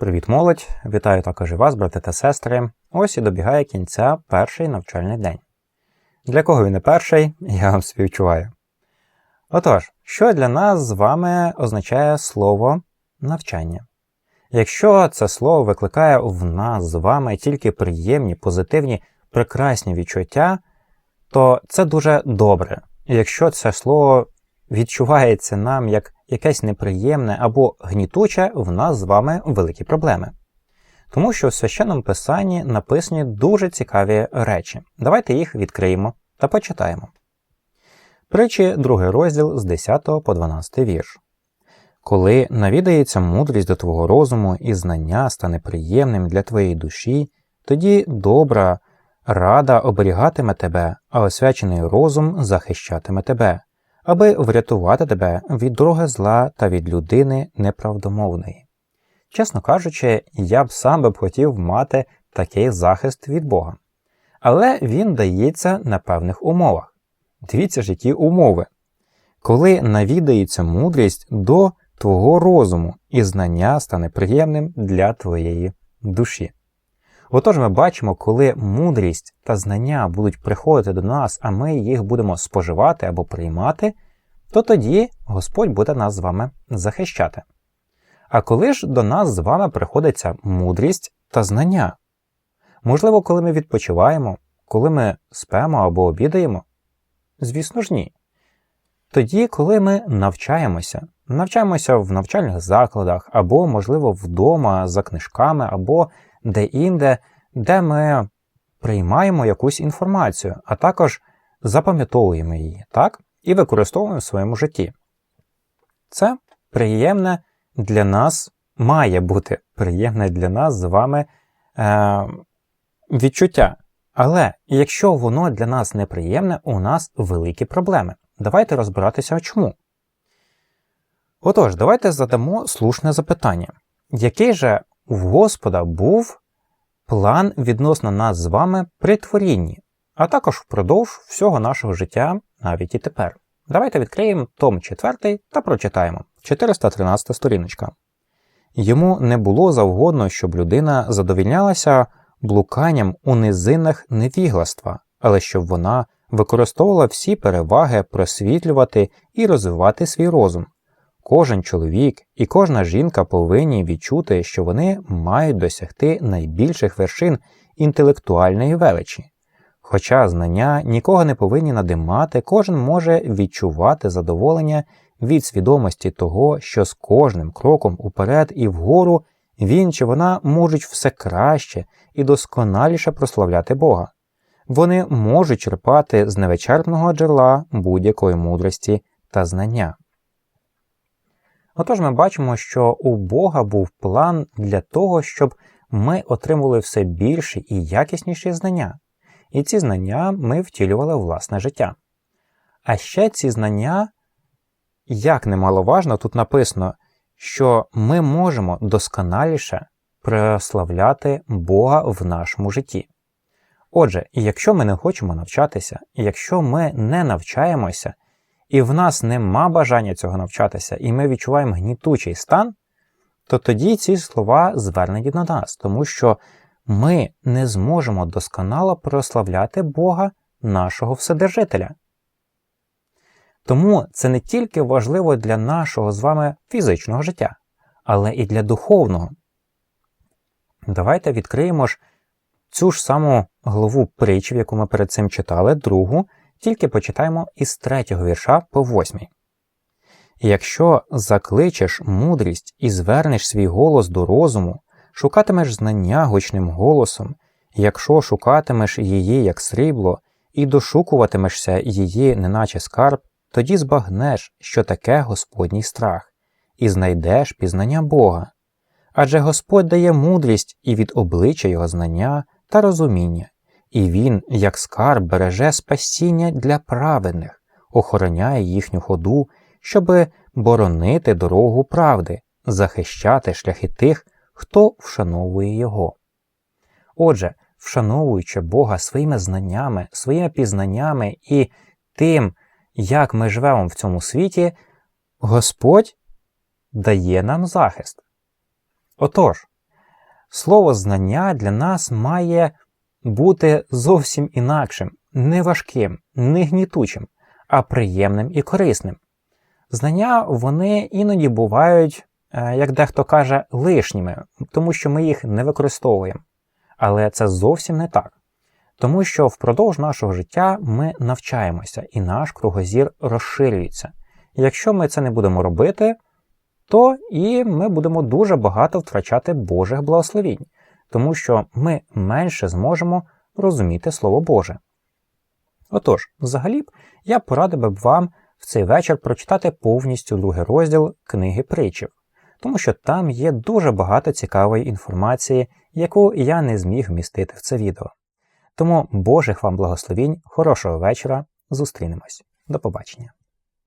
Привіт, молодь! Вітаю також і вас, брати та сестри. Ось і добігає кінця перший навчальний день. Для кого він не перший, я вам співчуваю. Отож, що для нас з вами означає слово навчання? Якщо це слово викликає в нас з вами тільки приємні, позитивні, прекрасні відчуття, то це дуже добре. Якщо це слово відчувається нам як якесь неприємне або гнітуче, в нас з вами великі проблеми. Тому що в священному писанні написані дуже цікаві речі. Давайте їх відкриємо та почитаємо. Притчі, другий розділ з 10 по 12 вірш. Коли навідається мудрість до твого розуму і знання стане приємним для твоєї душі, тоді добра рада оберігатиме тебе, а освячений розум захищатиме тебе, аби врятувати тебе від дороги зла та від людини неправдомовної. Чесно кажучи, я б сам би хотів мати такий захист від Бога. Але він дається на певних умовах. Дивіться ж, які умови. Коли навідається мудрість до твого розуму і знання стане приємним для твоєї душі. Отож ми бачимо, коли мудрість та знання будуть приходити до нас, а ми їх будемо споживати або приймати, то тоді Господь буде нас з вами захищати. А коли ж до нас з вами приходиться мудрість та знання? Можливо, коли ми відпочиваємо, коли ми спимо або обідаємо? Звісно ж, ні. Тоді, коли ми навчаємося, навчаємося в навчальних закладах, або, можливо, вдома за книжками, або де-інде, де ми приймаємо якусь інформацію, а також запам'ятовуємо її, так? І використовуємо в своєму житті. Це приємне для нас, має бути приємне для нас з вами е, відчуття. Але якщо воно для нас неприємне, у нас великі проблеми. Давайте розбиратися чому. Отож, давайте задамо слушне запитання. Який же у Господа був план відносно нас з вами при творінні, а також впродовж всього нашого життя, навіть і тепер? Давайте відкриємо том 4 та прочитаємо 413 сторіночка. Йому не було завгодно, щоб людина задовільнялася блуканням у низинах невігластва, але щоб вона використовувала всі переваги просвітлювати і розвивати свій розум. Кожен чоловік і кожна жінка повинні відчути, що вони мають досягти найбільших вершин інтелектуальної величі. Хоча знання нікого не повинні надимати, кожен може відчувати задоволення від свідомості того, що з кожним кроком уперед і вгору він чи вона можуть все краще і досконаліше прославляти Бога. Вони можуть черпати з невичерпного джерела будь-якої мудрості та знання. Отож ми бачимо, що у Бога був план для того, щоб ми отримували все більше і якісніші знання, і ці знання ми втілювали в власне життя. А ще ці знання, як немаловажно, тут написано, що ми можемо досконаліше прославляти Бога в нашому житті. Отже, якщо ми не хочемо навчатися, якщо ми не навчаємося, і в нас нема бажання цього навчатися, і ми відчуваємо гнітучий стан, то тоді ці слова звернені до нас, тому що ми не зможемо досконало прославляти Бога, нашого Вседержителя. Тому це не тільки важливо для нашого з вами фізичного життя, але і для духовного. Давайте відкриємо ж цю ж саму главу притчів, яку ми перед цим читали, другу, тільки почитаємо із третього вірша по восьмій. Якщо закличеш мудрість і звернеш свій голос до розуму, шукатимеш знання гучним голосом, якщо шукатимеш її як срібло, і дошукуватимешся її, неначе скарб, тоді збагнеш, що таке Господній страх, і знайдеш пізнання Бога. Адже Господь дає мудрість і від обличчя Його знання та розуміння, і Він, як скарб, береже спасіння для праведних, охороняє їхню ходу, щоби боронити дорогу правди, захищати шляхи тих, хто вшановує Його. Отже, вшановуючи Бога своїми знаннями, своїми пізнаннями і тим, як ми живемо в цьому світі, Господь дає нам захист. Отож, слово знання для нас має бути зовсім інакшим, не важким, не гнітучим, а приємним і корисним. Знання вони іноді бувають, е, як дехто каже, лишніми, тому що ми їх не використовуємо. Але це зовсім не так. Тому що впродовж нашого життя ми навчаємося і наш кругозір розширюється. Якщо ми це не будемо робити, то і ми будемо дуже багато втрачати Божих благословінь, тому що ми менше зможемо розуміти Слово Боже. Отож, взагалі б я порадив би вам в цей вечір прочитати повністю другий розділ книги притчів, тому що там є дуже багато цікавої інформації, яку я не зміг вмістити в це відео. Тому Божих вам благословінь, хорошого вечора, зустрінемось. До побачення.